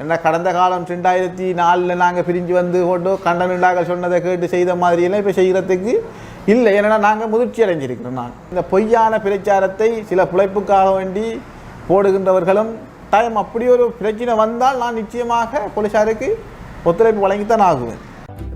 என்ன கடந்த காலம் ரெண்டாயிரத்தி நாலில் நாங்கள் பிரிஞ்சு வந்து கொண்டு கண்டனுண்டாக சொன்னதை கேட்டு செய்த மாதிரியெல்லாம் இப்போ செய்கிறதுக்கு இல்லை. ஏன்னா நாங்கள் முதிர்ச்சி அடைஞ்சிருக்கிறோம் நான். இந்த பொய்யான பிரச்சாரத்தை சில பிழைப்புக்காக வேண்டி போடுகின்றவர்களும் டைம் அப்படி ஒரு பிரச்சனை வந்தால் நான் நிச்சயமாக போலீஸாருக்கு ஒத்துழைப்பு வழங்கித்தான் ஆகுவேன்.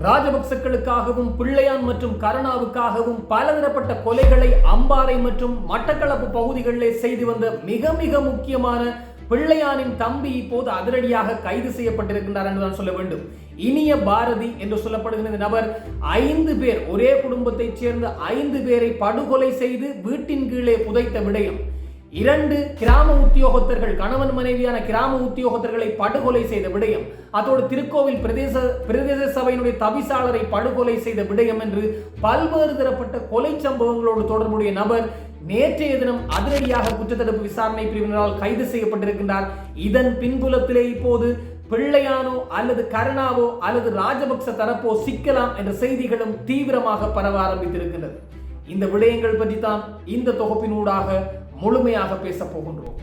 ராஜபக்சக்களுக்காகவும் பிள்ளையான் மற்றும் கருணாவுக்காகவும் பலதரப்பட்ட கொலைகளை அம்பாறை மற்றும் மட்டக்களப்பு பகுதிகளிலே செய்து வந்த மிக மிக முக்கியமான பிள்ளையானின் தம்பி இப்போது அதிரடியாக கைது செய்யப்பட்டிருக்கின்றார் என்றுதான் சொல்ல வேண்டும். இனிய பாரதி என்று சொல்லப்படுகிற இந்த நபர் ஐந்து பேர் ஒரே குடும்பத்தைச் சேர்ந்த ஐந்து பேரை படுகொலை செய்து வீட்டின் கீழே புதைத்த விடயம். இரண்டு கிராம உத்தியோகத்தர்கள் கணவன் மனைவியான கிராம உத்தியோகத்தர்களை படுகொலை செய்த விடயம். அதோடு திருக்கோவில் பிரதேச பிரதேச சபையினுடைய தவிசாளரை படுகொலை செய்த விடயம் என்று பல்வேறு தரப்பட்ட கொலை சம்பவங்களோடு தொடர்புடைய நபர் நேற்றைய தினம் அதிரடியாக குற்றத்தடுப்பு விசாரணை பிரிவினரால் கைது செய்யப்பட்டிருக்கின்றார். இதன் பின்புலத்திலே இப்போது பிள்ளையானோ அல்லது கருணாவோ அல்லது ராஜபக்ச தரப்போ சிக்கலாம் என்ற செய்திகளும் தீவிரமாக பரவ ஆரம்பித்திருக்கின்றது. இந்த விடயங்கள் பற்றி தான் இந்த தொகுப்பினூடாக முழுமையாக பேச போகின்றோம்.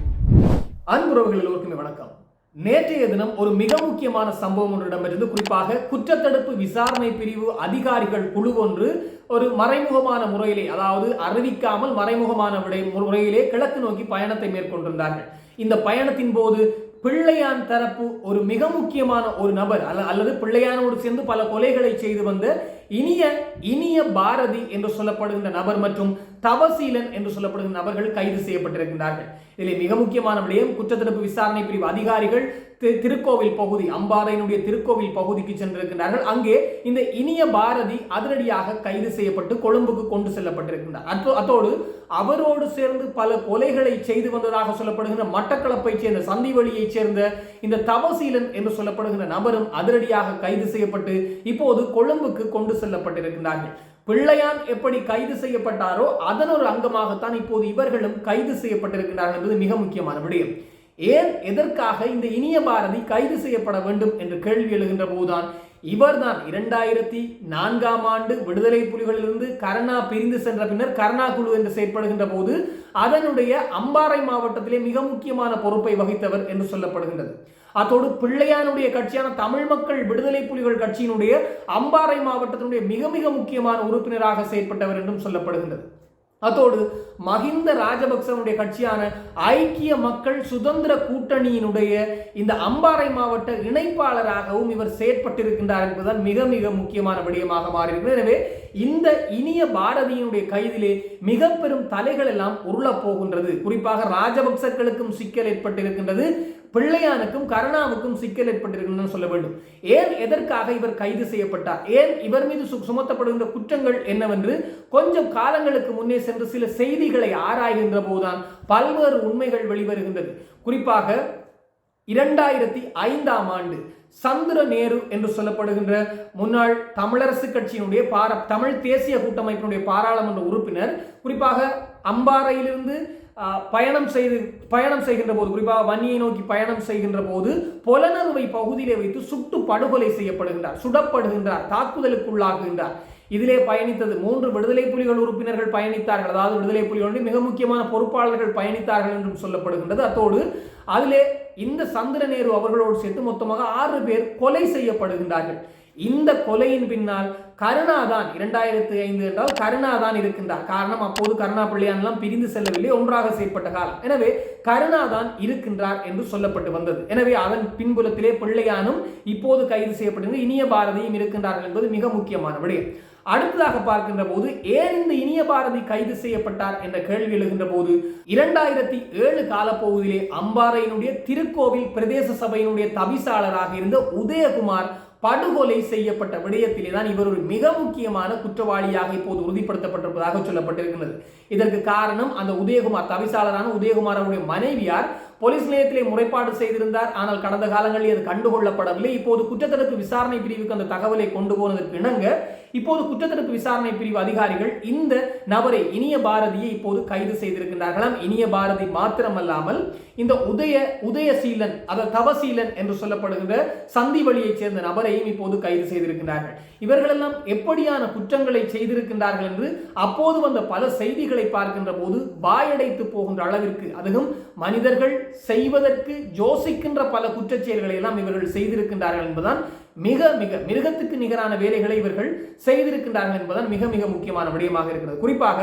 அன்புறவுகள் எல்லோருக்குமே வணக்கம். நேற்றைய தினம் ஒரு மிக முக்கியமான சம்பவம் ஒன்று இடம்பெற்றது குறிப்பாக குற்றத்தடுப்பு விசாரணை பிரிவு அதிகாரிகள் குழு ஒன்று ஒரு மறைமுகமான முறையிலே அதாவது அறிவிக்காமல் மறைமுகமான விடை முறையிலே கிழக்கு நோக்கி பயணத்தை மேற்கொண்டிருந்தார்கள். இந்த பயணத்தின் போது பிள்ளையான் தரப்பு ஒரு மிக முக்கியமான ஒரு நபர் அல்ல அல்லது பிள்ளையானோடு சேர்ந்து பல கொலைகளை செய்து வந்த இனிய இனிய பாரதி என்று சொல்லப்படுகின்ற நபர் மற்றும் தவசீலன் என்று சொல்லப்படும் நபர்கள் கைது செய்யப்பட்டிருக்கின்றார்கள். இதில் மிக முக்கியமான விடயம் குற்றத்தடுப்பு விசாரணை பிரிவு அதிகாரிகள் தி- திருக்கோவில் பகுதி அம்பாறையினுடைய திருக்கோவில் பகுதிக்கு சென்றிருக்கின்றார்கள். அங்கே இந்த இனிய பாரதி அதிரடியாக கைது செய்யப்பட்டு கொழும்புக்கு கொண்டு செல்லப்பட்டிருக்கின்றார். அத்தோடு அவரோடு சேர்ந்து பல கொலைகளை செய்து வந்ததாக சொல்லப்படுகின்ற மட்டக்களப்பைச் சேர்ந்த சந்திவழியைச் சேர்ந்த இந்த தவசீலன் என்று சொல்லப்படுகின்ற நபரும் அதிரடியாக கைது செய்யப்பட்டு இப்போது கொழும்புக்கு கொண்டு செல்லப்பட்டிருக்கின்றார்கள். பிள்ளையான் எப்படி கைது செய்யப்பட்டாரோ அதன் ஒரு அங்கமாகத்தான் இப்போது இவர்களும் கைது செய்யப்பட்டிருக்கிறார்கள் என்பது மிக முக்கியமான விடயம். ஏன் எதற்காக இந்த இனிய பாரதி கைது செய்யப்பட வேண்டும் என்று கேள்வி எழுகின்ற போதுதான் இவர்தான் இரண்டாயிரத்தி நான்காம் ஆண்டு விடுதலை புலிகளிலிருந்து கருணா பிரிந்து சென்ற பின்னர் கருணா குழு என்று செயற்படுகின்ற போது அதனுடைய அம்பாறை மாவட்டத்திலே மிக முக்கியமான பொறுப்பை வகித்தவர் என்று சொல்லப்படுகின்றது. அத்தோடு பிள்ளையானுடைய கட்சியான தமிழ் மக்கள் விடுதலை புலிகள் கட்சியினுடைய அம்பாறை மாவட்டத்தினுடைய மிக மிக முக்கியமான உறுப்பினராக செயற்பட்டவர் என்றும் சொல்லப்படுகின்றது. அதோடு மஹிந்த ராஜபக்சனுடைய கட்சியான ஐக்கிய மக்கள் சுதந்திர கூட்டணியினுடைய இந்த அம்பாறை மாவட்ட இணைப்பாளராகவும் இவர் செயற்பட்டிருக்கின்றார் என்பதுதான் மிக மிக முக்கியமான விடயமாக மாறியிருக்கிறது. எனவே இந்த இனிய பாரதியினுடைய கைதிலே மிக பெரும் தலைகள் எல்லாம் உருளப் போகின்றது. குறிப்பாக ராஜபக்சக்களுக்கும் சிக்கல் ஏற்பட்டிருக்கின்றது. பிள்ளையானுக்கும் கருணாவுக்கும் சிக்கல் ஏற்பட்டிருக்கின்றன சொல்ல வேண்டும். ஏன் எதற்காக இவர் கைது செய்யப்பட்டார்? ஏன் இவர் மீது சு- சுமத்தப்படுகின்ற குற்றங்கள் என்னவென்று கொஞ்சம் காலங்களுக்கு முன்னே சென்று சில செய்திகளை ஆராய்கின்ற போதுதான் பல்வேறு உண்மைகள் வெளிவருகின்றது. குறிப்பாக இரண்டாயிரத்தி ஐந்தாம் ஆண்டு சந்திர நேரு என்று சொல்லப்படுகின்ற முன்னாள் தமிழரசு கட்சியினுடைய பார தமிழ் தேசிய கூட்டமைப்பினுடைய பாராளுமன்ற உறுப்பினர் குறிப்பாக அம்பாறையிலிருந்து பயணம் செய்து பயணம் செய்கின்ற போது குறிப்பாக வன்னியை நோக்கி பயணம் செய்கின்ற போது புலனறுவை பகுதியிலே வைத்து சுட்டு படுகொலை செய்யப்படுகின்றார் சுடப்படுகின்றார் தாக்குதலுக்குள்ளாகுகின்றார் இதிலே பயணித்தது மூன்று விடுதலை புலிகள் உறுப்பினர்கள் பயணித்தார்கள். அதாவது விடுதலை புலிகளுடைய மிக முக்கியமான பொறுப்பாளர்கள் பயணித்தார்கள் என்றும் சொல்லப்படுகின்றது. அத்தோடு அதிலே இந்த சந்திர நேரு அவர்களோடு சேர்த்து மொத்தமாக ஆறு பேர் கொலை செய்யப்படுகின்றார்கள். இந்த கொலையின் பின்னால் கருணா தான் இரண்டாயிரத்தி ஐந்து என்றால் கருணா தான் இருக்கின்றார். காரணம் அப்போது கருணா பிள்ளையானெல்லாம் பிரிந்து செல்லவில்லை ஒன்றாக செயற்பட்ட காலம். எனவே கருணா தான் இருக்கின்றார் என்று சொல்லப்பட்டு வந்தது. எனவே அதன் பின்புலத்திலே பிள்ளையானும் இப்போது கைது செய்யப்பட்டிருந்த இனிய பாரதியும் இருக்கின்றார்கள் என்பது மிக முக்கியமான விடயம். அடுத்ததாக பார்க்கின்ற போது ஏன் இந்த இனிய பாரதி கைது செய்யப்பட்டார் என்ற கேள்வி எழுகின்ற போது இரண்டாயிரத்தி ஏழு காலப்பகுதியிலே அம்பாறையினுடைய திருக்கோவில் பிரதேச சபையினுடைய தவிசாளராக இருந்த உதயகுமார் படுகொலை செய்யப்பட்ட விடயத்திலே தான் இவர் ஒரு மிக முக்கியமான குற்றவாளியாக இப்போது உறுதிப்படுத்தப்பட்டிருப்பதாக சொல்லப்பட்டிருக்கிறது. இதற்கு காரணம் அந்த உதயகுமார் தவிசாளரான உதயகுமார் அவருடைய மனைவியார் போலீஸ் நிலையத்திலே முறைப்பாடு செய்திருந்தார். ஆனால் கடந்த காலங்களில் அது கண்டுகொள்ளப்படவில்லை. இப்போது குற்றத்தடுப்பு விசாரணை பிரிவுக்கு அந்த தகவலை கொண்டு போனதற்கு இணங்க இப்போது குற்றத்தடுப்பு விசாரணை பிரிவு அதிகாரிகள் இந்த நபரை இனிய பாரதியை இப்போது கைது செய்திருக்கின்றார்களாம். இனிய பாரதி மாத்திரமல்லாமல் இந்த உதய உதயசீலன் அதாவது தவசீலன் என்று சொல்லப்படுகின்ற சந்தி வழியைச் சேர்ந்த நபரையும் இப்போது கைது செய்திருக்கிறார்கள் இவர்களெல்லாம் எப்படியான குற்றங்களை செய்திருக்கின்றார்கள் என்று அப்போது வந்த பல செய்திகளை பார்க்கின்ற போது வாயடைத்து போகின்ற அளவிற்கு அதுவும் மனிதர்கள் செய்வதற்கு யோசிக்கின்ற பல குற்றச் செயல்களை எல்லாம் இவர்கள் செய்திருக்கின்றார்கள் என்பதுதான் மிக மிக மிருகத்துக்கு நிகரான வேலைகளை இவர்கள் செய்திருக்கின்றார்கள் என்பதுதான் மிக மிக முக்கியமான விடயமாக இருக்கிறது. குறிப்பாக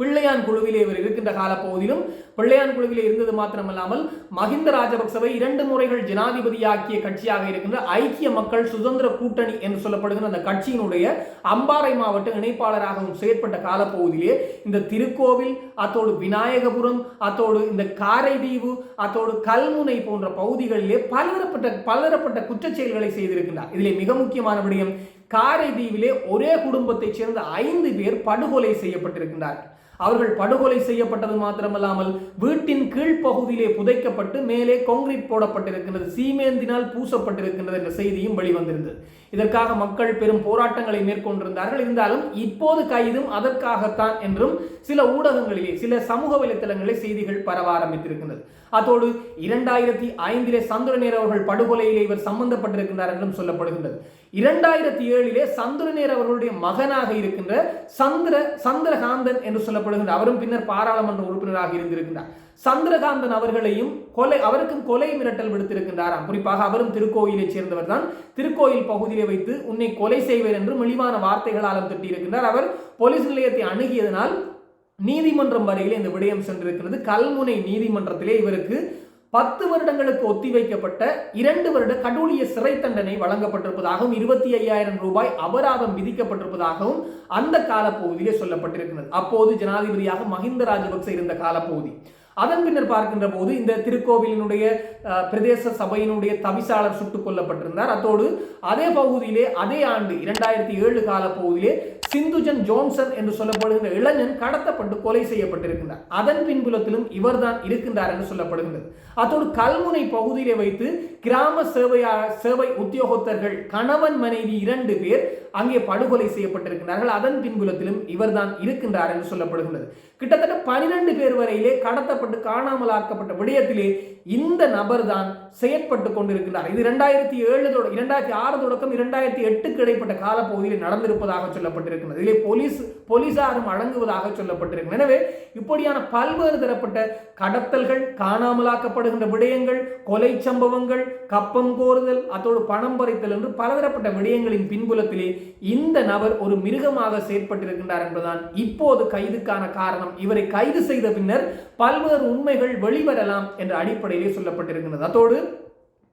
பிள்ளையான் குழுவிலே இவர் இருக்கின்ற காலப்பகுதியிலும் பிள்ளையான் குழுவிலே இருந்தது மாத்திரமல்லாமல் மஹிந்த ராஜபக்சவை இரண்டு முறைகள் ஜனாதிபதியாக்கிய கட்சியாக இருக்கின்ற ஐக்கிய மக்கள் சுதந்திர கூட்டணி என்று சொல்லப்படுகிற அந்த கட்சியினுடைய அம்பாறை மாவட்ட இணைப்பாளராகவும் செயற்பட்ட காலப்பகுதியிலே இந்த திருக்கோவில் அத்தோடு விநாயகபுரம் அத்தோடு இந்த காரைதீவு அத்தோடு கல்முனை போன்ற பகுதிகளிலே பலதரப்பட்ட பலதரப்பட்ட குற்றச் செயல்களை செய்திருக்கின்றார். இதிலே மிக முக்கியமான விடயம் காரைதீவிலே ஒரே குடும்பத்தைச் சேர்ந்த ஐந்து பேர் படுகொலை செய்யப்பட்டிருக்கின்றார்கள். அவர்கள் படுகொலை செய்யப்பட்டது மாத்திரமல்லாமல் வீட்டின் கீழ்ப்பகுதியிலே புதைக்கப்பட்டு மேலே கான்கிரீட் போடப்பட்டிருக்கின்றது. சீமேந்தினால் பூசப்பட்டிருக்கின்றது என்ற செய்தியும் வெளிவந்திருந்தது. இதற்காக மக்கள் பெரும் போராட்டங்களை மேற்கொண்டிருந்தார்கள். இருந்தாலும் இப்போது கைதும் அதற்காகத்தான் என்றும் சில ஊடகங்களிலே சில சமூக வலைத்தளங்களில் செய்திகள் பரவ ஆரம்பித்திருக்கின்றது. அதோடு இரண்டாயிரத்தி ஐந்திலே சந்திரநேர் அவர்கள் படுகொலையிலே இவர் சம்பந்தப்பட்டிருக்கின்றார் என்றும் சொல்லப்படுகின்றது. இரண்டாயிரத்தி ஏழிலே சந்திரநேர் அவர்களுடைய மகனாக இருக்கின்ற சந்திர சந்திரகாந்தன் என்று சொல்லப்படுகின்ற அவரும் பின்னர் பாராளுமன்ற உறுப்பினராக இருந்திருக்கின்றார். சந்திரகாந்தன் அவர்களையும் கொலை அவருக்கும் கொலை மிரட்டல் விடுத்திருக்கின்றாராம். குறிப்பாக அவரும் திருக்கோயிலைச் சேர்ந்தவர் தான் திருக்கோயில் பகுதியில் வைத்து உன்னை கொலை செய்வர் என்று மலிவான வார்த்தைகளாலும் திட்டியிருக்கின்றார். அவர் போலீஸ் நிலையத்தை அணுகியதனால் நீதிமன்றம் வரையிலே இந்த விடயம் சென்றிருக்கிறது. கல்முனை நீதிமன்றத்திலே இவருக்கு பத்து வருடங்களுக்கு ஒத்திவைக்கப்பட்ட இரண்டு வருட கடூழிய சிறை தண்டனை வழங்கப்பட்டிருப்பதாகவும் இருபத்தி ஐயாயிரம் ரூபாய் அபராதம் விதிக்கப்பட்டிருப்பதாகவும் அந்த காலப்பகுதியிலே சொல்லப்பட்டிருக்கிறது. அப்போது ஜனாதிபதியாக மஹிந்த ராஜபக்சே இருந்த காலப்பகுதி. அதன் பின்னர் பார்க்கின்ற போது இந்த திருக்கோவிலினுடைய பிரதேச சபையினுடைய தவிசாளர் சுட்டுக் கொல்லப்பட்டிருந்தார். அத்தோடு அதே பகுதியிலே அதே ஆண்டு இரண்டாயிரத்தி ஏழு கால பகுதியிலே சிந்துஜன் ஜோன்சன் என்று சொல்லப்படுகின்ற இளைஞன் கடத்தப்பட்டு கொலை செய்யப்பட்டிருக்கின்றார். அதன் பின்புலத்திலும் இவர்தான் இருக்கின்றார் என்று சொல்லப்படுகின்றது. அத்தோடு கல்முனை பகுதியிலே வைத்து கிராம சேவையா சேவை உத்தியோகத்தர்கள் கணவன் மனைவி இரண்டு பேர் அங்கே படுகொலை செய்யப்பட்டிருக்கிறார்கள். அதன் பின்புலத்திலும் இவர்தான் இருக்கின்றார் என்று சொல்லப்படுகின்றது. கிட்டத்தட்ட பனிரெண்டு பேர் வரையிலே கடத்தப்பட்டு காணாமல் ஆக்கப்பட்ட விடயத்திலே இந்த நபர் தான் செயற்பட்டு கொண்டிருக்கிறார் இது இரண்டாயிரத்தி ஏழு தொட- இரண்டாயிரத்தி ஆறு தொடக்கம் இரண்டாயிரத்தி எட்டுக்கு இடைப்பட்ட காலப்பகுதியில் நடந்திருப்பதாக சொல்லப்பட்டிருக்கிறது இதிலே போலீஸ் போலீசாரும் அடங்குவதாக சொல்லப்பட்டிருக்கிறது. எனவே இப்படியான பல்வேறு தரப்பட்ட கடத்தல்கள் காணாமலாக்கப்படுகின்ற விடயங்கள் கொலை சம்பவங்கள் கப்பம் கோருதல் அத்தோடு பணம் பறித்தல் என்று பலதரப்பட்ட விடயங்களின் பின்புலத்திலே இந்த நபர் ஒரு மிருகமாக செயற்பட்டிருக்கின்றார் என்பதுதான் இப்போது கைதுக்கான காரணம். இவரை கைது செய்த பின்னர் பல்வேறு உண்மைகள் வெளிவரலாம் என்ற அடிப்படையிலே சொல்லப்பட்டிருக்கின்றது. அத்தோடு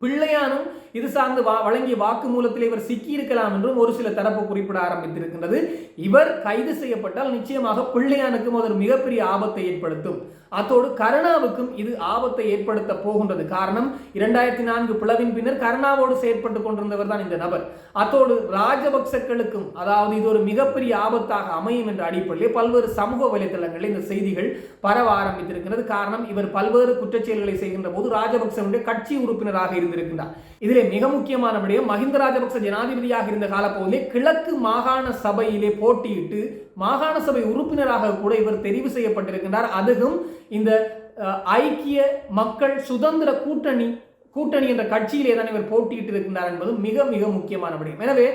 பிள்ளையானும் இது சார்ந்து வா வழங்கிய வாக்குமூலத்தில் இவர் சிக்கியிருக்கலாம் என்றும் ஒரு சில தரப்பு குறிப்பிட ஆரம்பித்திருக்கின்றது. இவர் கைது செய்யப்பட்டால் நிச்சயமாக பிள்ளையானுக்கும் அது ஒரு மிகப்பெரிய ஆபத்தை ஏற்படுத்தும். அத்தோடு கருணாவுக்கும் இது ஆபத்தை ஏற்படுத்த போகின்றது. காரணம் இரண்டாயிரத்தி நான்கு பிளவின் பின்னர் கருணாவோடு செயற்பட்டு கொண்டிருந்தவர் தான் இந்த நபர். அத்தோடு ராஜபக்சக்களுக்கும் அதாவது இது ஒரு மிகப்பெரிய ஆபத்தாக அமையும் என்ற அடிப்படையில் பல்வேறு சமூக வலைதளங்களில் இந்த செய்திகள் பரவ ஆரம்பித்திருக்கிறது. காரணம் இவர் பல்வேறு குற்றச்செயல்களை செய்கின்ற போது ராஜபக்சனுடைய கட்சி உறுப்பினராக இருந்திருக்கின்றார். இதிலே மிக முக்கியமான விடயம் மஹிந்த ராஜபக்ச ஜனாதிபதியாக இருந்த காலப்பகுதியிலே கிழக்கு மாகாண சபையிலே போட்டியிட்டு மாகாண சபை உறுப்பினராக கூட இவர் தெரிவு செய்யப்பட்டிருக்கின்றார். அதுவும் இந்த ஐக்கிய மக்கள் சுதந்திர கூட்டணி கூட்டணி என்ற கட்சியிலே தான் இவர் போட்டியிட்டு இருக்கின்றார் என்பது மிக மிக முக்கியமான விடயம். எனவே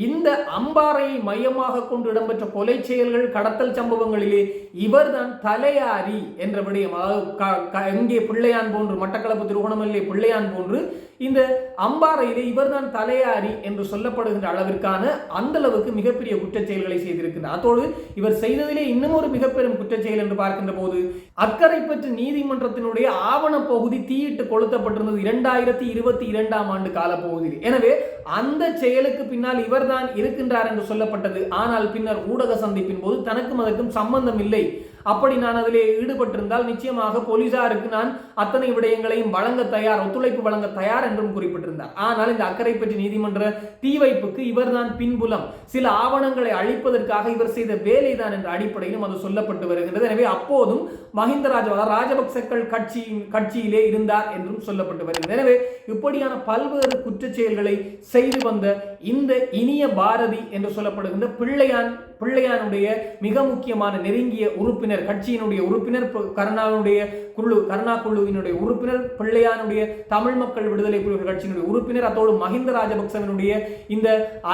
இந்த அம்பாறையை மையமாக கொண்டு இடம்பெற்ற கொலை செயல்கள் கடத்தல் சம்பவங்களிலே இவர்தான் தலையாரி என்ற விடயம் அதாவது க- க- எங்கே பிள்ளையான் போன்று மட்டக்களப்பு திருகோணமல்லே பிள்ளையான் போன்று இந்த அம்பாறையிலே இவர்தான் தலையாரி என்று சொல்லப்படுகின்ற அளவிற்கான அந்த அளவுக்கு மிகப்பெரிய குற்றச் செயல்களை செய்திருக்கின்றார். அத்தோடு இவர் செய்ததிலே இன்னும் ஒரு மிகப்பெரும் குற்றச் செயல் என்று பார்க்கின்ற போது அக்கரைப்பற்று நீதிமன்றத்தினுடைய ஆவண பகுதி தீயிட்டு கொளுத்தப்பட்டிருந்தது இரண்டாயிரத்தி இருபத்தி இரண்டாம் ஆண்டு கால பகுதியில் எனவே அந்த செயலுக்கு பின்னால் இவர்தான் இருக்கின்றார் என்று சொல்லப்பட்டது. ஆனால் பின்னர் ஊடக சந்திப்பின் போது தனக்கும் அதற்கும் சம்பந்தம் இல்லை. அப்படி நான் அதிலே ஈடுபட்டிருந்தால் நிச்சயமாக போலீசாருக்கு நான் அத்தனை விடயங்களையும் வழங்க தயார் ஒத்துழைப்பு வழங்க தயார் என்றும் குறிப்பிட்டிருந்தார். ஆனால் இந்த அக்கரைப்பற்றி நீதிமன்ற தீ வைப்புக்கு இவர்தான் பின்புலம். சில ஆவணங்களை அழிப்பதற்காக இவர் செய்த வேலைதான் என்ற அடிப்படையிலும் அது சொல்லப்பட்டு வருகிறது எனவே அப்போதும் மஹிந்த ராஜபக்ச ராஜபக்சக்கள் கட்சியின் கட்சியிலே இருந்தார் என்றும் சொல்லப்பட்டு வருகிறது. எனவே இப்படியான பல்வேறு குற்ற செயல்களை செய்து வந்த இந்த இனிய பாரதி என்று சொல்லப்படுகின்ற பிள்ளையான் பிள்ளையானுடைய மிக முக்கியமான நெருங்கிய உறுப்பினர் கட்சியினுடைய உறுப்பினர் ப- கருணாவுடைய குழு கருணா குழுவினுடைய உறுப்பினர் பிள்ளையானுடைய தமிழ் மக்கள் விடுதலை புலிகள் கட்சியினுடைய உறுப்பினர் அத்தோடு மஹிந்த ராஜபக்சவனுடைய இந்த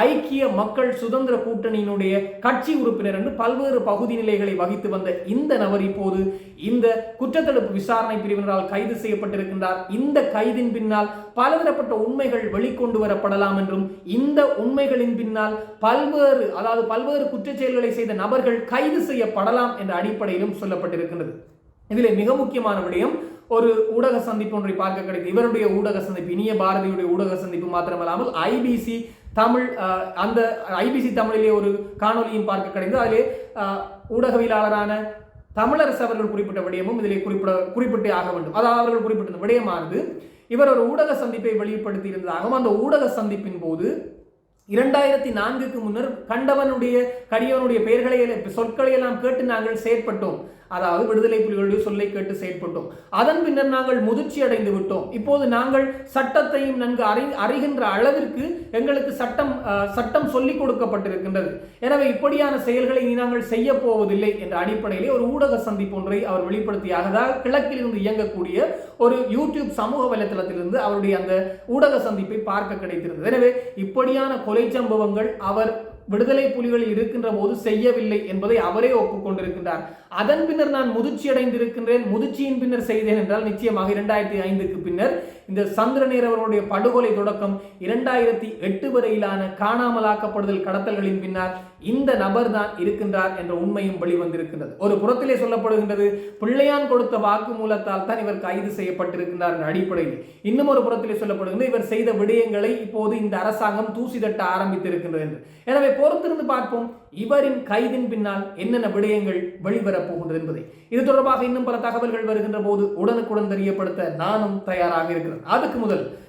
ஐக்கிய மக்கள் சுதந்திர கூட்டணியினுடைய கட்சி உறுப்பினர் என்று பல்வேறு பகுதி நிலைகளை வகித்து வந்த இந்த நபர் இப்போது இந்த குற்றத்தடுப்பு விசாரணை பிரிவினரால் கைது செய்யப்பட்டிருக்கின்றார். இந்த கைதின் பின்னால் பலதரப்பட்ட உண்மைகள் வெளிக்கொண்டு வரப்படலாம் என்றும் இந்த உண்மைகளின் பின்னால் பல்வேறு அதாவது பல்வேறு குற்றச்செயல்களை செய்த நபர்கள் கைது செய்யப்படலாம் என்ற அடிப்படையிலும் சொல்லப்பட்டிருக்கின்றது. இதில் மிக முக்கியமான விடயம் ஒரு ஊடக சந்திப்பு ஒன்றை பார்க்க கிடைக்கும். இவருடைய ஊடக சந்திப்பு இனிய பாரதியுடைய ஊடக சந்திப்பு மாத்திரமல்லாமல் ஐபிசி தமிழ் அந்த ஐபிசி தமிழிலே ஒரு காணொலியும் பார்க்க கிடைந்தது அதிலே ஊடகவியலாளரான தமிழரசு அவர்கள் குறிப்பிட்ட விடயமும் இதிலே குறிப்பிட குறிப்பிட்டே ஆக வேண்டும். அதாவது அவர்கள் குறிப்பிட்ட விடயமானது இவர் ஒரு ஊடக சந்திப்பை வெளிப்படுத்தி இருந்ததாகவும் அந்த ஊடக சந்திப்பின் போது இரண்டாயிரத்தி நான்குக்கு முன்னர் கண்டவனுடைய கடியவனுடைய பெயர்களை சொற்களை எல்லாம் கேட்டு நாங்கள் செயற்பட்டோம். அதாவது விடுதலை புலிகளுடைய சொல்லை கேட்டு செயற்பட்டோம். அதன் பின்னர் நாங்கள் முதிர்ச்சி அடைந்து விட்டோம். இப்போது நாங்கள் சட்டத்தையும் நன்கு அறி அறிகின்ற அளவிற்கு எங்களுக்கு சட்டம் சட்டம் சொல்லிக் கொடுக்கப்பட்டிருக்கின்றது. எனவே இப்படியான செயல்களை இனி நாங்கள் செய்ய போவதில்லை என்ற அடிப்படையிலே ஒரு ஊடக சந்திப்பு ஒன்றை அவர் வெளிப்படுத்தியாக கிழக்கில் இருந்து இயங்கக்கூடிய ஒரு யூடியூப் சமூக வலைத்தளத்திலிருந்து அவருடைய அந்த ஊடக சந்திப்பை பார்க்க கிடைத்திருந்தது. எனவே இப்படியான கொலை சம்பவங்கள் அவர் விடுதலை புலிகளில் இருக்கின்ற போது செய்யவில்லை என்பதை அவரே ஒப்புக்கொண்டிருக்கின்றார். அதன் பின்னர் நான் முதிர்ச்சி அடைந்திருக்கின்றேன். முதிர்ச்சியின் பின்னர் செய்தேன் என்றால் நிச்சயமாக இரண்டாயிரத்தி ஐந்துக்கு பின்னர் இந்த சந்திரநேர் அவர்களுடைய படுகொலை தொடக்கம் இரண்டாயிரத்தி எட்டு வரையிலான காணாமலாக்கப்படுதல் கடத்தல்களின் பின்னால் இந்த நபர் தான் இருக்கின்றார் என்ற உண்மையும் வெளிவந்திருக்கின்றது. ஒரு புறத்திலே சொல்லப்படுகின்றது பிள்ளையான் கொடுத்த வாக்குமூலத்தால் தான் இவர் கைது செய்யப்பட்டிருக்கின்றார் என்ற அடிப்படையில். இன்னும் ஒரு புறத்திலே சொல்லப்படுகின்றது இவர் செய்த விடயங்களை இப்போது இந்த அரசாங்கம் தூசி தட்ட ஆரம்பித்திருக்கின்றது என்று. எனவே பொறுத்திருந்து பார்ப்போம். இவரின் கைதின் பின்னால் என்னென்ன விடயங்கள் வெளிவரப் போகின்றது என்பதை. இது தொடர்பாக இன்னும் பல தகவல்கள் வருகின்ற போது உடனுக்குடன் தெரியப்படுத்த நானும் தயாராக இருக்கிறேன். அதுக்கு முதல்